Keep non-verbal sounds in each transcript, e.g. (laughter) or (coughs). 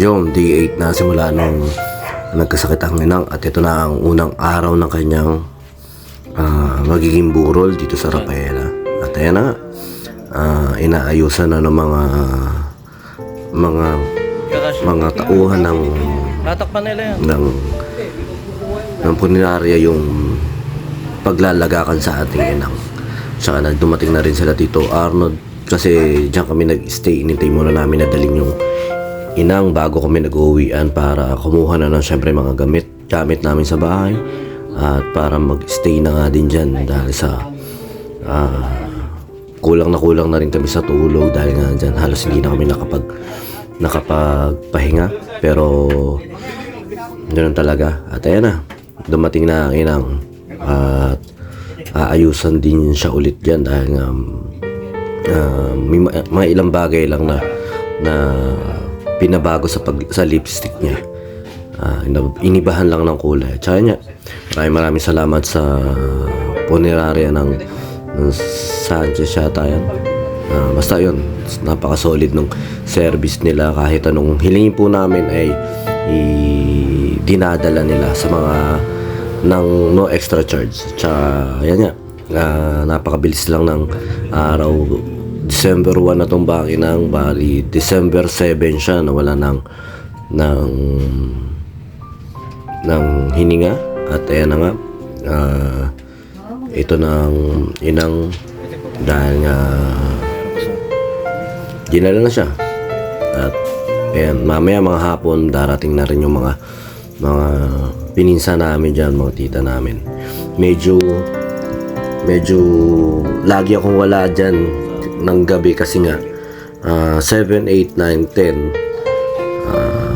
Yung day 8 na simula nung nagkasakit ang inang at ito na ang unang araw ng kanyang ah, magiging burol dito sa Rafaela. At ayan na ah, inaayusan na ng mga mga mga tauhan ng ng ng punerarya yung paglalagakan sa ating inang. Tsaka na dumating na rin sila Tito Arnold kasi diyan kami nag-stay. Inintay muna namin na dalhin yung inang bago kami nag-uwian para kumuha na ng syempre mga gamit gamit namin sa bahay at para mag-stay na nga din dyan dahil sa ah, kulang na kulang na rin kami sa tulog dahil nga dyan halos hindi na kami nakapag nakapagpahinga pero Ganun talaga. At ayan na. Dumating na ang inang. At aayusan din siya ulit dyan dahil nga ah, may ma- mga ilang bagay lang na na pinabago sa pag sa lipstick niya. Ina- inibahan lang ng kulay. Tsaka niya, maraming maraming salamat sa punerarya ng, ng Sanchez yata yan. Ah, basta yun, napaka-solid nung service nila kahit anong hilingin po namin ay i- dinadala nila sa mga ng no extra charge. Tsaka, yan nga, ah, napakabilis lang ng araw. December 1 na tong ng bali December 7 siya nawala ng ng ng hininga. At ayan na nga ah, ito ng inang dahil nga dinala na siya. At ayan mamaya mga hapon darating na rin yung mga mga pininsa namin dyan mga tita namin. Medyo medyo lagi akong wala dyan ng gabi kasi nga ah, 7, 8, 9, 10 ah,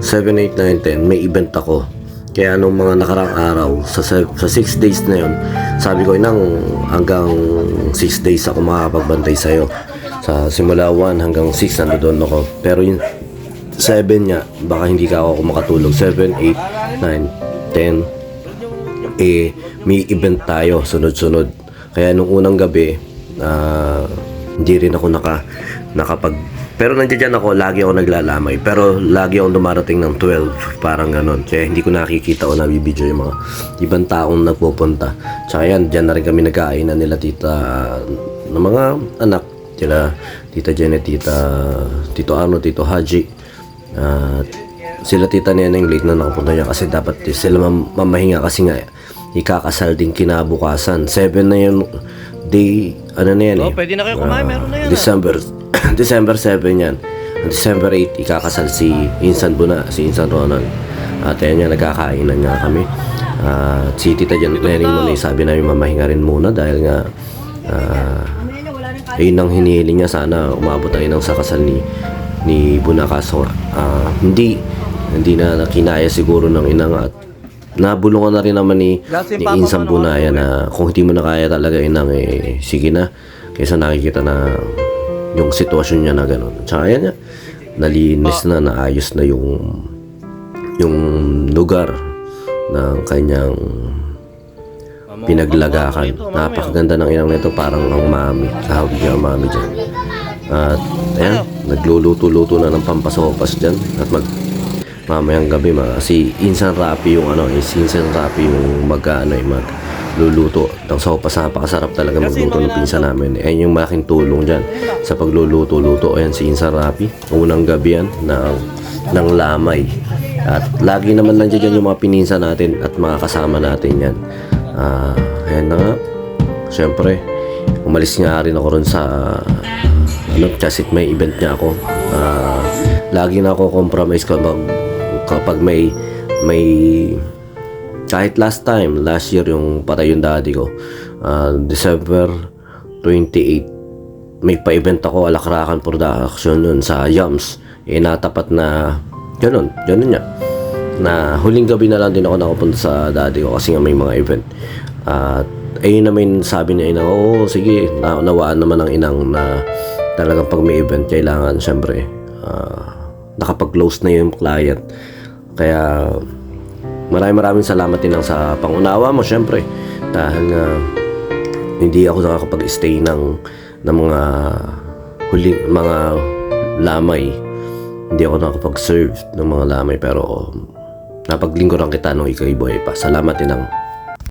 7, 8, 9, 10 may event ako. Kaya nung mga nakarang araw sa, sa 6 days na yon sabi ko inang hanggang 6 days ako makapagbantay sa'yo. Sa simula 1 hanggang 6 nando doon ako. Pero yung 7 niya baka hindi ka ako makatulog. 7, 8, 9, 10 eh may event tayo sunod-sunod. Kaya nung unang gabi ah, hindi rin ako naka nakapag pero nandiyan ako lagi ako naglalamay. Pero lagi akong dumarating ng 12 parang ganon. Kaya hindi ko nakikita o nabibideo yung mga ibang taong nagpupunta. Tsaka yan dyan na rin kami nagkainan nila tita ng mga anak. Sila tita Janet tita tito Arno tito Haji. At sila tita Neneng late na nakapunta niya kasi dapat sila mam- mamahinga kasi nga ikakasal din kinabukasan. 7 na yun day ano na yan Oh, eh pwede na kayo kumain. Meron na yan. ah. December (coughs) December 7 yan December 8 ikakasal si Insan Buna si Insan Ronald at ayan nga nagkakainan nga kami at si Tita Jan Neneng muna sabi namin mamahinga rin muna dahil nga ah, ayun ang hinihiling niya sana umabot tayo ng sa kasal ni ni Buna kaso ah, hindi hindi na nakinaya siguro ng inang at nabulungan na rin naman ni, ni Insan Bunaya na kung hindi mo na kaya talaga inang eh sige na kaysa nakikita na yung sitwasyon niya na gano'n. Tsaka yan niya, nalinis na, naayos na yung yung lugar ng kanyang pinaglagakan. Napakaganda ng inang nito, parang ang mami. Tawag niya ang mami dyan. At ayan, nagluluto-luto na ng pampasopas dyan. At mag mamayang gabi mga si Insan Rapi yung ano, si Insan Rapi yung mag ano, eh, mag luluto ng sopas napakasarap talaga magluto ng pinsan namin. Ayun yung malaking tulong dyan sa pagluluto-luto ayan si Insan Rapi. Unang gabi yan ng, ng lamay. At lagi naman lang dyan yung mga pininsa natin at mga kasama natin yan. Ah ayan na nga. Syempre umalis nga rin ako ron sa ano kasi may event niya ako. Ah, lagi na ako compromise kapag kapag may may kahit last time last year yung patay yung daddy ko ah, December 28 may pa-event ako Alakrakan Production yun sa Yums. Eh natapat na ganun ganun niya. Na huling gabi na lang din ako nakapunta sa daddy ko kasi nga may mga event. At ayun naman sabi niya ina oo sige na nawaan naman ng inang na talagang pag may event kailangan syempre ah, nakapag-close na yung client kaya maraming maraming salamat din sa pangunawa mo syempre dahil nga hindi ako nakakapag-stay ng ng mga huling mga lamay hindi ako nakapag-serve ng mga lamay pero napaglingkuran kita nung ikay buhay pa. Salamat inang.